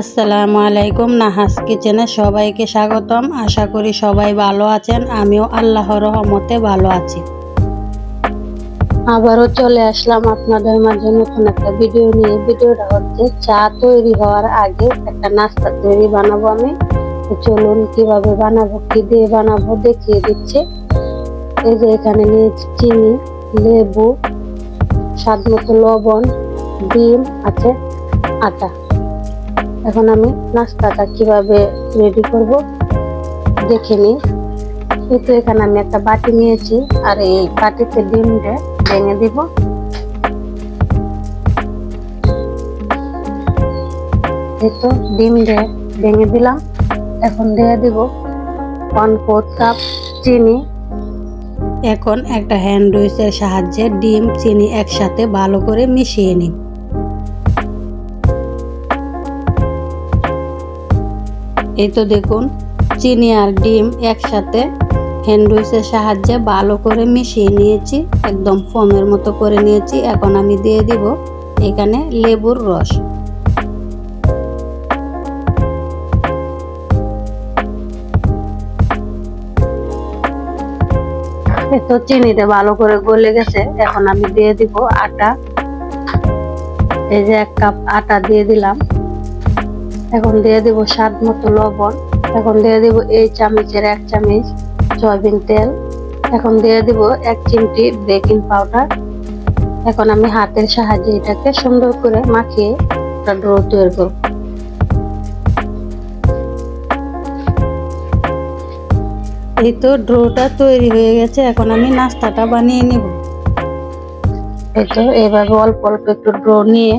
আসসালামু আলাইকুম নাহাস কিচেনে সবাইকে স্বাগতম। আশা করি সবাই ভালো আছেন। আমিও আল্লাহর রহমতে ভালো আছি। আবারও চলে আসলাম আপনাদের মাঝে নতুন একটা ভিডিও নিয়ে। ভিডিওটা হচ্ছে চা তৈরি হওয়ার আগে একটা নাস্তা তৈরি বানাবো আমি। চলুন কীভাবে বানাবো, কি দিয়ে বানাবো দেখিয়ে দিচ্ছে। এই যে এখানে নিয়েছি চিনি, লেবু স্বাদ মতো লবণ, ডিম, আছে, আটা। এখন আমি নাস্তাটা কীভাবে রেডি করব দেখে নিই। কিন্তু এখানে আমি একটা বাটি নিয়েছি, আর এই বাটিতে ডিমটা ভেঙে দিব। এই তো ডিমটা ভেঙে দিলাম। এখন দিয়ে দিব ওয়ান ফোর্থ কাপ চিনি। এখন একটা হ্যান্ড উইচের সাহায্যে ডিম, চিনি একসাথে ভালো করে মিশিয়ে নিন এই তো দেখুন, চিনি আর ডিম একসাথে হ্যান্ডউইচের সাহায্যে ভালো করে মিশিয়ে নিয়েছি, একদম ফোমের মতো করে নিয়েছি। এখন আমি দিয়ে দিব এখানে লেবুর রস। তো চিনিতে ভালো করে গলে গেছে, এখন আমি দিয়ে দিব আটা। এই যে এক কাপ আটা দিয়ে দিলাম। এখন দিয়ে দিব স্বাদ মতো লবণ, এখন দিয়ে দিব এই চামচের এক চামচ সয়াবিন তেল, এখন দিয়ে দিব এক চিমটি বেকিং পাউডার। এখন আমি হাতের সাহায্যে এটাকে সুন্দর করে মাখিয়ে একটা ড্রো তৈরি করব। এই তো ড্রোটা তৈরি হয়ে গেছে, এখন আমি নাস্তাটা বানিয়ে নিব। এই তো এভাবে অল্প অল্প একটু ড্রো নিয়ে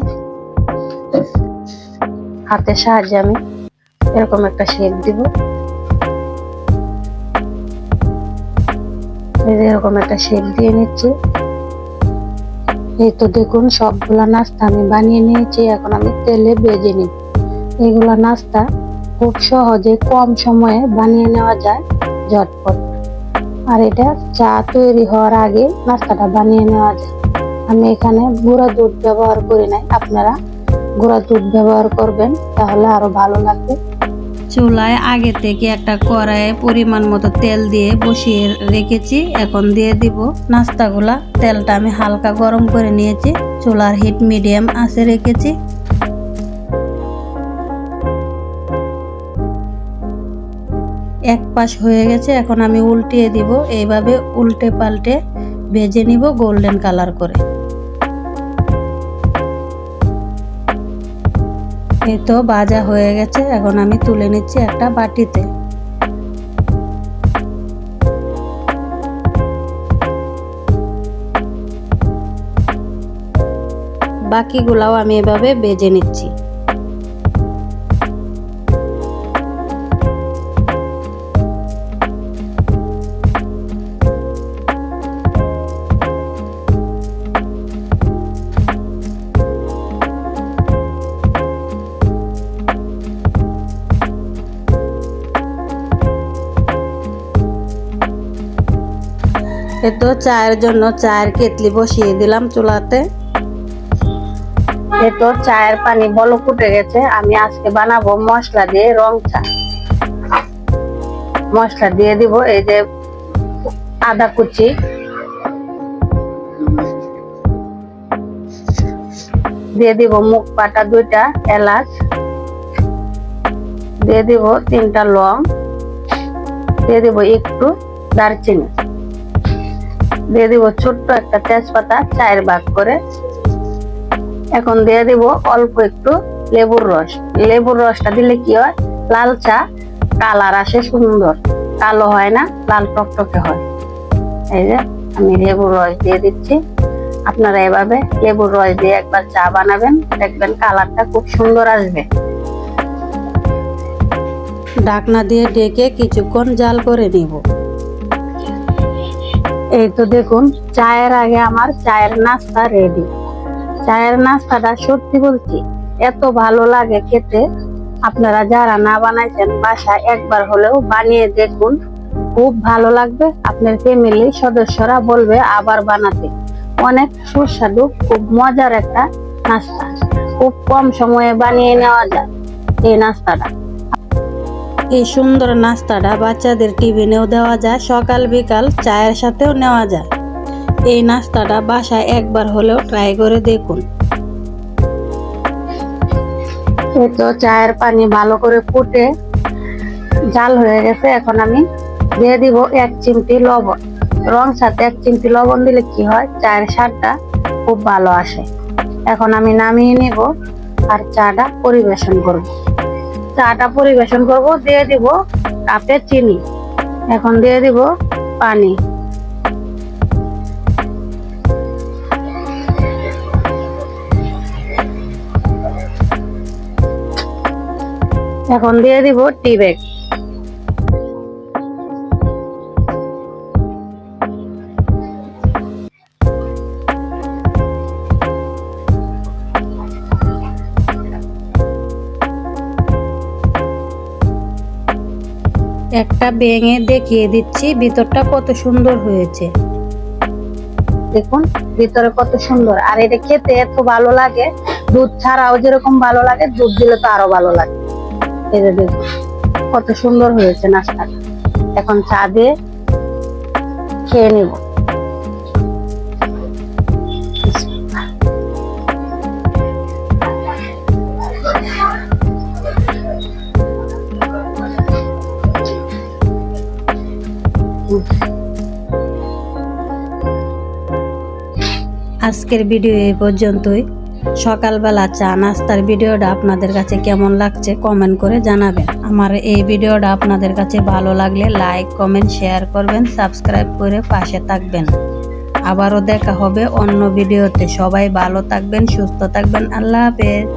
হাতের সাহায্যে আমি এরকম একটা শেপ দিব। এরকম একটা শেপ দিয়ে নিচ্ছি। এই তো দেখুন, সবগুলা নাস্তা আমি বানিয়ে নিয়েছি। এখন আমি তেলে ভেজে নিই এগুলা নাস্তা খুব সহজে কম সময়ে বানিয়ে নেওয়া যায়, ঝটপট। আর এটা চা তৈরি হওয়ার আগে নাস্তাটা বানিয়ে নেওয়া যায়। আমি এখানে গুঁড়া দুধ ব্যবহার করি নাই, আপনারা গুঁড়া দুধ ব্যবহার করবেন, তাহলে আরও ভালো লাগবে। চুলায় আগে থেকে একটা কড়াইয়ে পরিমাণ মতো তেল দিয়ে বসিয়ে রেখেছি, এখন দিয়ে দিব নাস্তাগুলা। তেলটা আমি হালকা গরম করে নিয়েছি, চুলার হিট মিডিয়াম আছে রেখেছি। এক পাশ হয়ে গেছে, এখন আমি উল্টিয়ে দিব, এইভাবে উল্টে পাল্টে ভেজে নিব গোল্ডেন কালার করে। এই তো ভাজা হয়ে গেছে, এখন আমি তুলে নিচ্ছি একটা বাটিতে। বাকিগুলাও আমি এভাবে বেজে নিচ্ছি। এ তো চায়ের জন্য চায়ের কেতলি বসিয়ে দিলাম চুলাতে। এ তো চায়ের পানি বল ফুটে গেছে, আমি আজকে বানাবো মশলা দিয়ে রং চা। মশলা দিয়ে দিব, এই যে আদা কুচি। দিয়ে দিব মুখ পাটা দুইটা, এলাচ। দিয়ে দিব তিনটা লং। দিয়ে দিব একটু দারচিনি। দিয়ে দিব ছোট্ট একটা তেজপাতা চায়ের ভাগ করে। এখন দিয়ে দিব অল্প একটু লেবুর রস। লেবুর রসটা দিলে কি হয়? লাল চা, কালার আসে সুন্দর। কালো হয় না, লাল টকটকে হয়। এই যে আমি লেবুর রস দিয়ে দিচ্ছি। আপনারা এভাবে লেবুর রস দিয়ে একবার চা বানাবেন। দেখবেন কালারটা খুব সুন্দর আসবে। ঢাকনা দিয়ে ডেকে কিছুক্ষণ জাল করে নিব। এই তো দেখুন, চায়ের আগে আমার চায়ের নাস্তা রেডি চায়ের নাস্তাটা সত্যি বলছি, এত ভালো লাগে খেতে। আপনারা যারা না বানাইছেন বাসায় একবার হলেও বানিয়ে দেখুন, খুব ভালো লাগবে। আপনার ফ্যামিলি সদস্যরা বলবে আবার বানাতে। অনেক সুস্বাদু, খুব মজার একটা নাস্তা। খুব কম সময়ে বানিয়ে নেওয়া যায় এই নাস্তাটা। এই সুন্দর নাস্তাটা বাচ্চাদের টিফিনেও দেওয়া যায়, সকাল বিকাল চায়ের সাথেও নেওয়া যায়। এই নাস্তাটা বাসায় একবার হলেও ট্রাই করে দেখুন। তো চায়ের পানি ভালো করে ফুটে জাল হয়ে গেছে, এখন আমি দিয়ে দিব এক চিমটি লবণ। রং সাথে এক চিমটি লবণ দিলে কি হয়, চায়ের স্বাদটা খুব ভালো আসে। এখন আমি নামিয়ে নিব আর চাটা পরিবেশন করব। চাটা পরিবেশন করব, দিয়ে দিব কাপে চিনি। এখন দিয়ে দিব পানি। এখন দিয়ে দিব টি ব্যাগ। একটা বেঙে দেখিয়ে দিচ্ছি, ভিতরটা কত সুন্দর হয়েছে। দেখুন, ভিতরে কত সুন্দর। আর এটা খেতে এত ভালো লাগে, দুধ ছাড়াও যেরকম ভালো লাগে, দুধ দিলে তো আরও ভালো লাগে। যে দেখুন, কত সুন্দর হয়েছে নাস্তাটা। এখন চা দিয়ে খেয়ে নিব। আজকের ভিডিও এই পর্যন্তই। সকালবেলা চা নাস্তার ভিডিওটা আপনাদের কাছে কেমন লাগছে কমেন্ট করে জানাবেন। আমার এই ভিডিওটা আপনাদের কাছে ভালো লাগলে লাইক কমেন্ট শেয়ার করবেন সাবস্ক্রাইব করে পাশে থাকবেন। আবারও দেখা হবে অন্য ভিডিওতে। সবাই ভালো থাকবেন, সুস্থ থাকবেন। আল্লাহ হাফেজ।